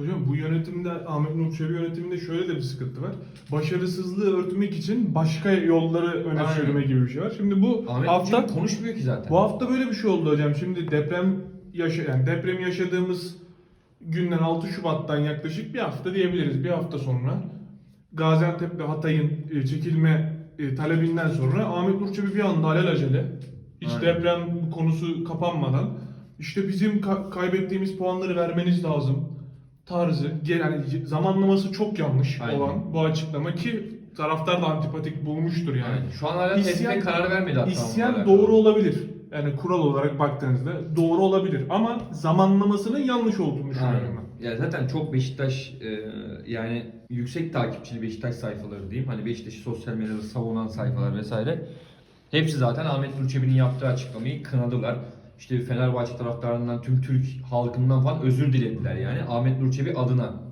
Hocam bu yönetimde Ahmet Nur Çebi yönetiminde şöyle de bir sıkıntı var. Başarısızlığı örtmek için başka yolları öne Aynen. sürme gibi bir şey var. Şimdi bu Ahmet hafta hafta konuşmuyor ki zaten. bu hafta böyle bir şey oldu hocam. Şimdi deprem yaşa yani depremi yaşadığımız günden 6 Şubat'tan yaklaşık bir hafta diyebiliriz. Bir hafta sonra Gaziantep'te Hatay'ın e, çekilme e, talebinden sonra Ahmet Nur Çebi bir anda alelacele hiç Aynen. deprem konusu kapanmadan işte bizim ka- kaybettiğimiz puanları vermeniz lazım tarzı yani zamanlaması çok yanlış Aynen. olan bu açıklama ki taraftar da antipatik bulmuştur yani. Yani şu an hala İsyan- karar vermedi hatta. İsyan doğru olabilir. Yani kural olarak baktığınızda doğru olabilir ama zamanlamasının yanlış olduğunu düşünüyorum ben. Aynen. Ya zaten çok Beşiktaş e, yani yüksek takipçili Beşiktaş sayfaları diyeyim. Hani Beşiktaş'ı sosyal medyada savunan sayfalar vesaire. Hepsi zaten Ahmet Nur Çebi'nin yaptığı açıklamayı kınadılar. İşte Fenerbahçe taraftarından, tüm Türk halkından falan özür dilediler yani Ahmet Nur Çebi adına.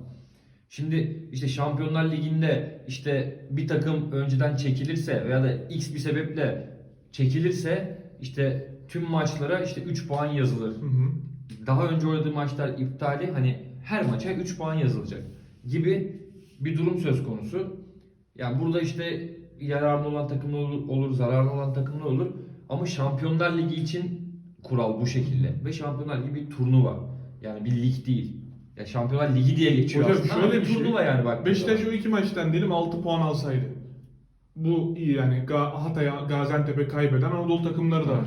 Şimdi işte Şampiyonlar Ligi'nde işte bir takım önceden çekilirse veya da X bir sebeple çekilirse işte tüm maçlara işte 3 puan yazılır Hı hı. daha önce oynadığı maçlar iptali hani her maça 3 puan yazılacak gibi bir durum söz konusu. Yani burada işte yararlı olan takımlar olur, olur zararlı olan takımlar olur. Ama Şampiyonlar Ligi için kural bu şekilde. Ve Şampiyonlar Ligi bir turnuva. Yani bir lig değil. Ya Şampiyonlar Ligi diye geçiyor Hocam aslında ama şöyle bir bir şey. turnuva yani bak. Beşiktaş o iki maçtan diyelim 6 puan alsaydı. Bu iyi yani Ga- Hatay'a, Gaziantep'e kaybeden Anadolu takımları da var.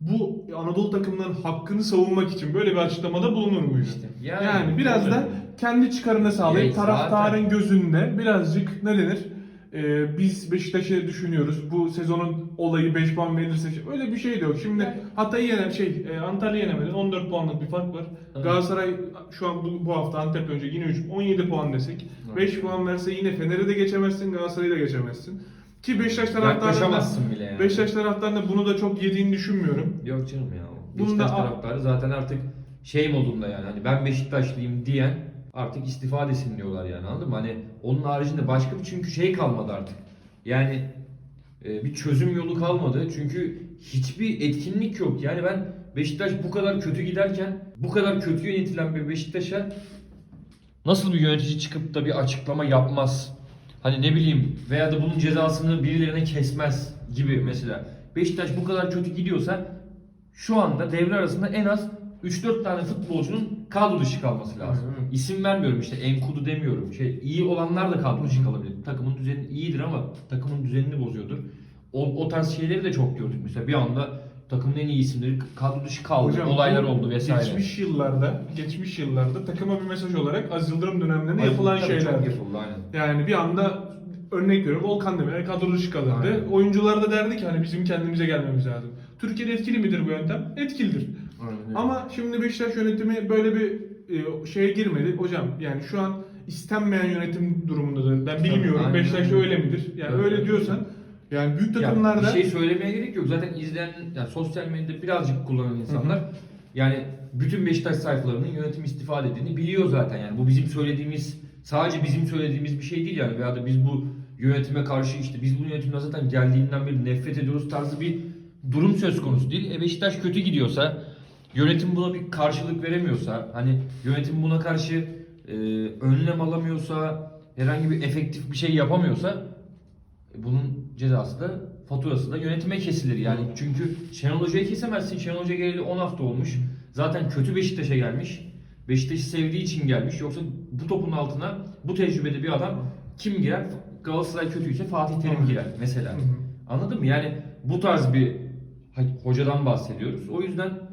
Bu Anadolu takımlarının hakkını savunmak için böyle bir açıklamada bulunur muydu? İşte yani, yani- biraz da kendi çıkarını sağlayıp Ya taraftarın zaten- gözünde birazcık ne denir? Ee, biz Beşiktaş'ı düşünüyoruz. Bu sezonun olayı 5 puan verirse öyle bir şey de yok. Şimdi Hatay'ı yenen şey e, Antalya yenemedi. 14 puanlık bir fark var. Evet. Galatasaray şu an bu, bu hafta Antep önce yine 3 17 puan desek. Evet. 5 puan verse yine Fener'i de geçemezsin, Galatasaray'ı da geçemezsin. Ki Beşiktaş Yaklaşamazsın bile yani. Beşiktaş taraftarında bunu da çok yediğini düşünmüyorum. Yok canım ya. Bunda Beşiktaş a- taraftarı zaten artık şey modunda yani. Hani ben Beşiktaşlıyım diyen artık istifa desin diyorlar yani anladın mı? Hani onun haricinde başka bir çünkü şey kalmadı artık. Yani e, bir çözüm yolu kalmadı. Çünkü hiçbir etkinlik yok. Yani ben Beşiktaş bu kadar kötü giderken bu kadar kötü yönetilen bir Beşiktaş'a nasıl bir yönetici çıkıp da bir açıklama yapmaz? Hani ne bileyim veya da bunun cezasını birilerine kesmez gibi mesela. Beşiktaş bu kadar kötü gidiyorsa şu anda devre arasında en az 3-4 tane futbolcunun kadro dışı kalması lazım. Aynen. İsim vermiyorum işte Enkudu demiyorum. Şey iyi olanlar da kadro dışı kalabilir. Takımın düzeni iyidir ama takımın düzenini bozuyordur. O, o tarz şeyleri de çok gördük mesela. Bir anda takımın en iyi isimleri kadro dışı kaldı. Hocam, olaylar oldu vesaire. Geçmiş yıllarda, geçmiş yıllarda takıma bir mesaj olarak Aziz Yıldırım dönemlerinde Tabii, yapılan şeyler. Yapıldı aynen. Yani bir anda örnek veriyorum Volkan Demirel kadro dışı kalırdı. Aynen. Oyuncular da derdi ki hani bizim kendimize gelmemiz lazım. Türkiye'de etkili midir bu yöntem? Etkilidir. Ama şimdi Beşiktaş yönetimi böyle bir e, şeye girmedi. Hocam yani şu an istenmeyen yönetim durumundadır. Ben bilmiyorum. aynen. Beşiktaş öyle midir? Yani Evet. öyle diyorsan yani büyük Ya takımlarda bir şey söylemeye gerek yok. Zaten izleyen, yani sosyal medyada birazcık kullanan insanlar yani bütün Beşiktaş sayfalarının yönetim istifa dediğini biliyor zaten yani. Bu bizim söylediğimiz, sadece bizim söylediğimiz bir şey değil yani. Veya da biz bu yönetime karşı işte biz bu yönetimden zaten geldiğinden beri nefret ediyoruz tarzı bir durum söz konusu değil. E Beşiktaş kötü gidiyorsa, yönetim buna bir karşılık veremiyorsa, hani yönetim buna karşı e, önlem alamıyorsa, herhangi bir efektif bir şey yapamıyorsa e, bunun cezası da faturası da yönetime kesilir yani. Çünkü Şenol Hoca'yı kesemezsin. Şenol Hoca geleli 10 hafta olmuş. Zaten kötü Beşiktaş'a gelmiş. Beşiktaş'ı sevdiği için gelmiş. Yoksa bu topun altına bu tecrübede bir adam kim girer? Galatasaray kötüyse Fatih Terim girer mesela. Anladın mı? Yani bu tarz bir hocadan bahsediyoruz. O yüzden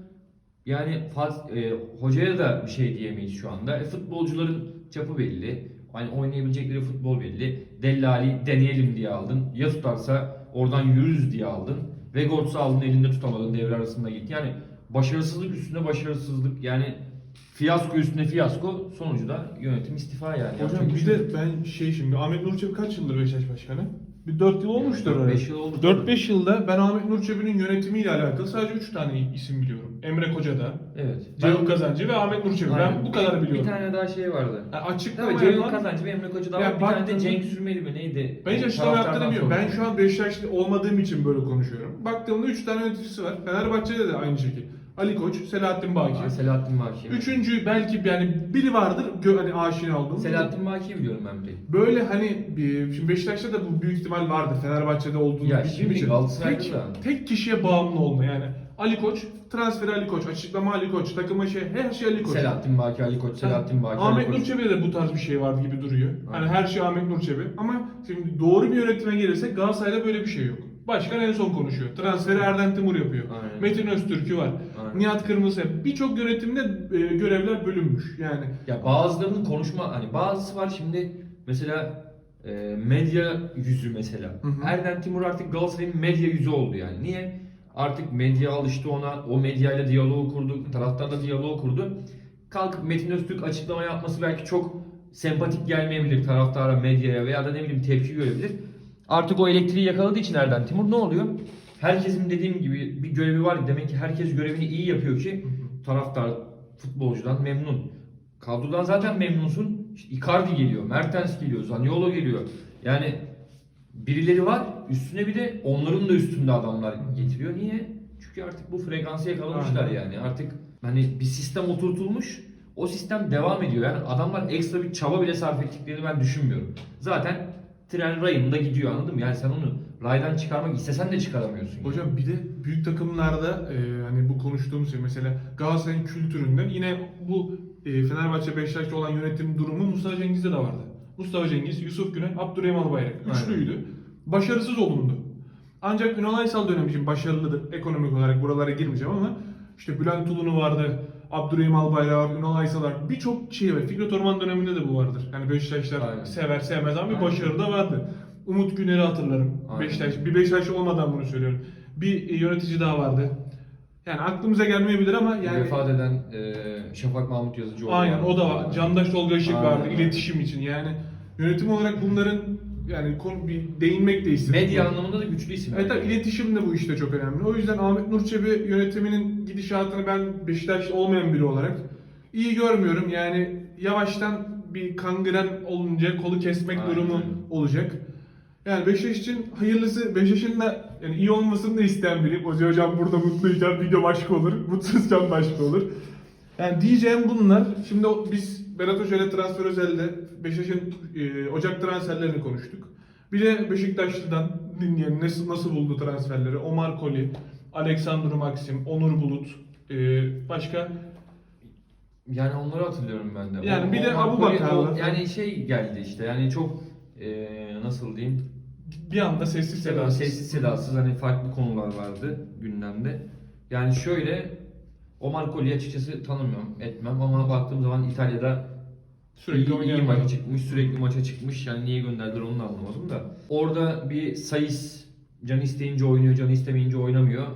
yani Fatih, e, hocaya da bir şey diyemeyiz şu anda. E, futbolcuların çapı belli. Hani oynayabilecekleri futbol belli. Dellali deneyelim diye aldın. Ya tutarsa oradan yürürüz diye aldın. Vegorts'u aldın elinde tutamadın devre arasında gitti. Yani başarısızlık üstüne başarısızlık yani fiyasko üstüne fiyasko sonucu da yönetim istifa yani. Hocam Yapacak bir şey yok. de ben şey şimdi Ahmet Nur Çebi kaç yıldır Beşiktaş Başkanı? Bir 4 yıl olmuştur herhalde. beş yıl oldu. 4-5 yılda ben Ahmet Nur Çebi'nin yönetimiyle alakalı sadece 3 tane isim biliyorum. Emre Koca'da, Evet. Ceyhun Kazancı ve Ahmet Nur Çebi. Ben bu kadar biliyorum. Bir tane daha şey vardı. Yani açıklama Evet, Ceyhun yapan- Kazancı ve Emre Koca da Ya var. Bir tane de Cenk Sürmeli mi neydi? Ben hiç açıklama yaptığını bilmiyorum. Ben şu an Beşiktaşlı olmadığım için böyle konuşuyorum. Baktığımda 3 tane yöneticisi var. Fenerbahçe'de de aynı şekilde. Ali Koç, Selahattin Baki. Aa, Selahattin Baki. Üçüncü belki yani biri vardır gö- hani aşina olduğum. Selahattin Baki'yi biliyorum ben bir. Böyle hani bir, şimdi Beşiktaş'ta da bu büyük ihtimal vardı. Fenerbahçe'de olduğunu Ya bildiğim şimdi için. Galatasaray'da Tek, da. tek kişiye bağımlı olma yani. Ali Koç, transferi Ali Koç, açıklama Ali Koç, takıma şey, her şey Ali Koç. Selahattin Baki, Ali Koç, Selahattin Baki, Ali Ahmet Koç. Nur Çebi'de de bu tarz bir şey vardı gibi duruyor. Hani Aynen. her şey Ahmet Nur Çebi. Ama şimdi doğru bir yönetime gelirsek Galatasaray'da böyle bir şey yok. Başkan en son konuşuyor. Transferi Erden Timur yapıyor. Aynen. Metin Öztürk'ü var. Aynen. Nihat Kırmızı. Birçok yönetimde e, görevler bölünmüş. Yani Ya bazılarının konuşma hani bazısı var şimdi mesela e, medya yüzü mesela. Hı hı. Erden Timur artık Galatasaray'ın medya yüzü oldu yani. Niye? Artık medya alıştı ona, o medyayla diyaloğu kurdu, taraftarla diyaloğu kurdu. Kalkıp Metin Öztürk açıklama yapması belki çok sempatik gelmeyebilir taraftara, medyaya veya da ne bileyim tepki görebilir. Artık o elektriği yakaladığı için Erden Timur ne oluyor? Herkesin dediğim gibi bir görevi var. Demek ki herkes görevini iyi yapıyor ki taraftar futbolcudan memnun. Kadrodan zaten memnunsun. İşte Icardi geliyor, Mertens geliyor, Zaniolo geliyor. Yani birileri var. Üstüne bir de onların da üstünde adamlar getiriyor. Niye? Çünkü artık bu frekansı yakalamışlar Aynen. yani. Artık hani bir sistem oturtulmuş. O sistem devam ediyor. Yani adamlar ekstra bir çaba bile sarf ettiklerini ben düşünmüyorum. Zaten tren rayında gidiyor anladın mı? Yani sen onu raydan çıkarmak istesen de çıkaramıyorsun. Hocam bir de büyük takımlarda e, hani bu konuştuğumuz şey mesela Galatasaray'ın kültüründen yine bu e, Fenerbahçe Beşiktaş'ta olan yönetim durumu Mustafa Cengiz'de de vardı. Mustafa Cengiz, Yusuf Güney, Abdurrahim Albayrak. Aynen. Üçlüydü. Başarısız olundu. Ancak Ünal Aysal dönemi için başarılıdır. Ekonomik olarak buralara girmeyeceğim ama işte Bülent Tulun'u vardı. Abdurrahim Albayrak Ünal Aysal var. Birçok şey var. Fikret Orman döneminde de bu vardır. Yani Beşiktaşlar Aynen. sever sevmez ama bir başarı da vardı. Umut Güner'i hatırlarım. Aynen. Beşiktaş, bir Beşiktaş olmadan bunu söylüyorum. Bir e, yönetici daha vardı. Yani aklımıza gelmeyebilir ama yani Vefat eden e, Şafak Mahmut Yazıcıoğlu. aynen var. o da var. Candaş Tolga Işık Aynen, vardı iletişim için. Yani yönetim olarak bunların yani konu bir değinmek de istedim. Medya anlamında da güçlü isimler. Evet tabii iletişim de bu işte çok önemli. O yüzden Ahmet Nur Çebi yönetiminin gidişatını ben Beşiktaş olmayan biri olarak iyi görmüyorum. Yani yavaştan bir kangren olunca kolu kesmek Aynen durumu olacak. Yani Beşiktaş için hayırlısı, Beşiktaş'ın da yani iyi olmasını da isteyen biriyim. Ozi hocam burada mutluyken video başka olur, mutsuzken başka olur. Yani diyeceğim bunlar. Şimdi biz Berat Hoca ile transfer özelde Beşiktaş'ın e, Ocak transferlerini konuştuk. Bir de Beşiktaşlı'dan dinleyelim nasıl, nasıl buldu transferleri. Omar Koli, Aleksandr Maxim, Onur Bulut, e, başka Yani onları hatırlıyorum ben de. Yani bir de o- falan. Yani şey geldi işte yani çok e, nasıl diyeyim bir anda sessiz sedasız. sessiz sedasız hani farklı konular vardı gündemde. Yani şöyle Omar Koli'yi açıkçası tanımıyorum, etmem ama baktığım zaman İtalya'da Sürekli iyi, iyi maça çıkmış, sürekli maça çıkmış. Yani niye gönderdiler onu da anlamadım da. Orada bir sayıs can isteyince oynuyor, can istemeyince oynamıyor.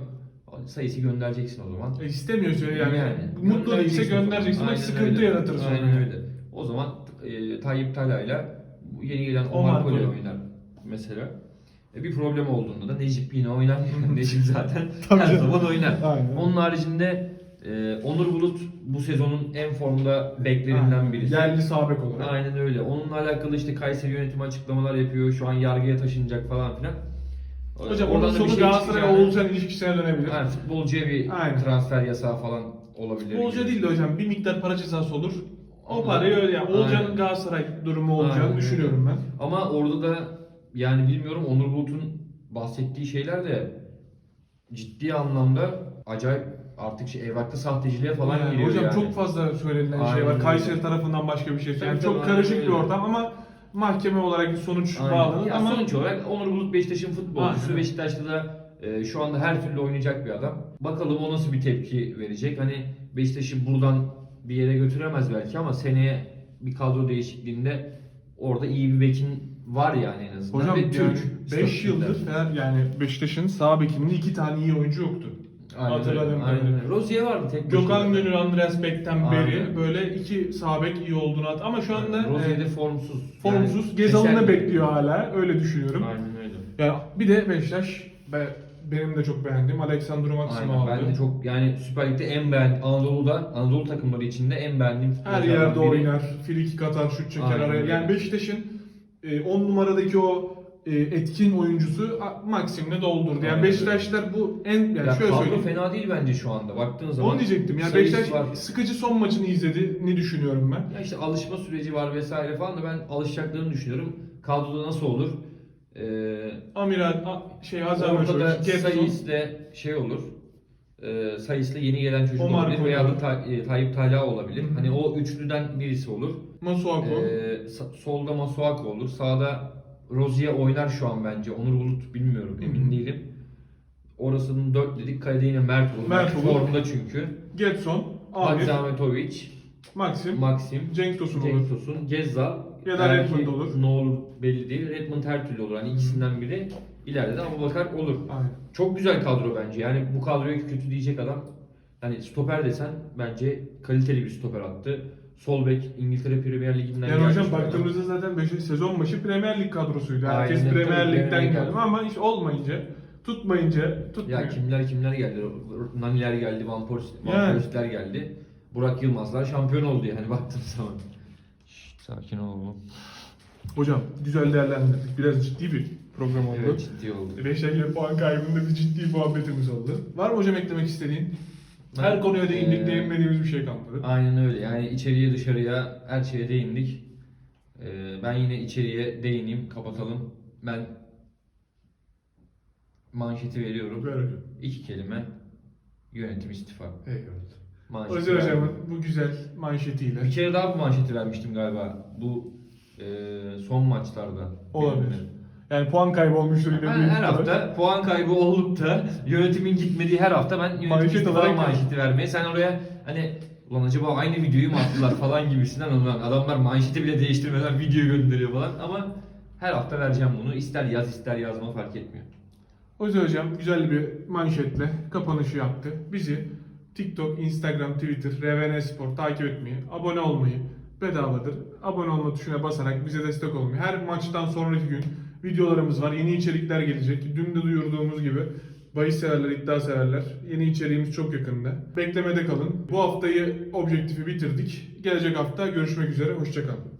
Sayısı göndereceksin o zaman. E, istemiyorsa yani, Yani. mutlu değilse Göndereceksin Aynen sıkıntı öyle. yaratır sonra. Aynen öyle. O zaman e, Tayyip Talha'yla bu yeni gelen Omar Koli. oynar mesela. E, bir problem olduğunda da Necip yine oynar. Necip zaten her zaman oynar. Aynen. Onun haricinde e, Onur Bulut bu sezonun en formda beklerinden birisi. Yerli sağ bek olarak. Aynen öyle. Onunla alakalı işte Kayseri yönetimi açıklamalar yapıyor. Şu an yargıya taşınacak falan filan. Hocam Oradan onun sonu şey Galatasaray çıkacağını- Oğulcan ilişkisine dönebilir. Yani futbolcuya bir Aynen. transfer yasağı falan olabilir. Gibi. değil de hocam bir miktar para cezası olur. O parayı öyle yani Aynen. Galatasaray durumu olacağını Aynen. düşünüyorum ben. Ama orada da yani bilmiyorum Onur Bulut'un bahsettiği şeyler de ciddi anlamda acayip artık şey evrakta sahteciliğe falan Yani giriyor hocam yani. çok fazla söylenilen şey Aynen var. öyle. Kayseri tarafından başka bir şey. Tabii Yani çok karışık bir ortam ama mahkeme olarak bir sonuç bağlanır ama sonuç olarak Onur Bulut Beşiktaş'ın futbolcusu. Beşiktaş'ta da e, şu anda her türlü oynayacak bir adam. Bakalım o nasıl bir tepki verecek. Hani Beşiktaş'ı buradan bir yere götüremez belki ama seneye bir kadro değişikliğinde orada iyi bir bekin var yani en azından. hocam Ve yani Türk 5 statüsünde. yıldır Fener- yani Beşiktaş'ın sağ bekinde iki tane iyi oyuncu yoktu. Aynen Hatırladığım öyle. Aynen. Rozier vardı tek Gökhan. Gönül, Andreas Beck'ten beri böyle iki sağ bek iyi olduğunu at. Ama şu anda Rozier de e, formsuz. formsuz. Yani Gezal'ını bekliyor hala. Öyle düşünüyorum. Aynen öyle. Yani bir de Beşiktaş be- benim de çok beğendiğim Alexandru Maxim'i Aynen. aldı. Ben de çok yani Süper Lig'de en beğendiğim Anadolu'da Anadolu takımları içinde en beğendiğim Her yerde biri. oynar. Frikik atar, şut çeker Aynen araya. öyle. Yani Beşiktaş'ın 10 numaradaki o e, etkin oyuncusu Maxim'le doldurdu. Yani Aynen Beşiktaşlar bu en yani ya şöyle söyleyeyim. fena değil bence şu anda. Baktığın zaman. Onu diyecektim. Yani Beşiktaş var. sıkıcı son maçını izlediğini düşünüyorum ben. Ya işte alışma süreci var vesaire falan da ben alışacaklarını düşünüyorum. Kadroda nasıl olur? Ee, Amiral, a- şey ortada Getson, Sayıs'le şey olur. Ee, Sayıs'la yeni gelen çocuk Omar olabilir veya da Ta- e, Tayyip Talha olabilir. Hı. Hani o üçlüden birisi olur. Masuaku. Ee, sa- solda Masuaku olur. Sağda Rozier oynar şu an bence. Onur Bulut bilmiyorum emin hı. değilim. Orasının dört dedik. Kalede yine Mert olur. Mert Mert olur. formda çünkü. Getson, Amir, Akzametovic, Maxim, Maxim, Cenk Tosun olur. Cenk Tosun, Gezzal Ya da belki Redmond olur. Ne olur belli değil. Redmond her türlü olur. Hani ikisinden biri. İleride de Abubakar olur. Aynen. Çok güzel kadro bence. Yani bu kadroyu kötü diyecek adam. Hani stoper desen bence kaliteli bir stoper attı. Sol bek İngiltere Premier Ligi'nden Yani gelmiş hocam bir baktığımızda zaten Beşiktaş sezon başı Premier Lig kadrosuydu. Herkes Aynen, Premier tabii, Lig'den Premier Lig geldi ama hiç olmayınca, tutmayınca tutmuyor. Ya kimler kimler geldi? Naniler geldi, Van Persie- Van Yani. Persie'ler geldi. Burak Yılmazlar şampiyon oldu yani baktığın zaman. Şşt, sakin ol oğlum. Hocam güzel değerlendirdik. Biraz ciddi bir program oldu. Evet ciddi oldu. Beşiktaş'ın puan kaybında bir ciddi muhabbetimiz oldu. Var mı hocam eklemek istediğin? Her Ben, konuya değindik, eee, değinmediğimiz bir şey kalmadı. Aynen öyle. Yani içeriye dışarıya her şeye değindik. Ee, ben yine içeriye değineyim, kapatalım. Ben manşeti veriyorum. Ver hocam. İki kelime. Yönetim istifa. Eyvallah. Manşeti Özel verdim. hocamın bu güzel manşetiyle. Bir kere daha bu manşeti vermiştim galiba. Bu e, son maçlarda. Olabilir. Benim de. Yani puan kaybı olmuştur yine. Ben her hafta puan kaybı olup da yönetimin gitmediği her hafta ben yönetim Manşet istifa olarak- manşeti vermeye sen oraya hani ulan acaba aynı videoyu mu attılar falan gibisinden ulan adamlar manşeti bile değiştirmeden video gönderiyor falan ama her hafta vereceğim bunu ister yaz ister yazma fark etmiyor. Özel hocam güzel bir manşetle kapanışı yaptı. Bizi TikTok, Instagram, Twitter, RVN Spor takip etmeyi, abone olmayı bedavadır. Abone olma tuşuna basarak bize destek olmayı. Her maçtan sonraki gün videolarımız var. Yeni içerikler gelecek. Dün de duyurduğumuz gibi bahis severler, iddia severler. Yeni içeriğimiz çok yakında. Beklemede kalın. Bu haftayı objektifi bitirdik. Gelecek hafta görüşmek üzere. Hoşçakalın.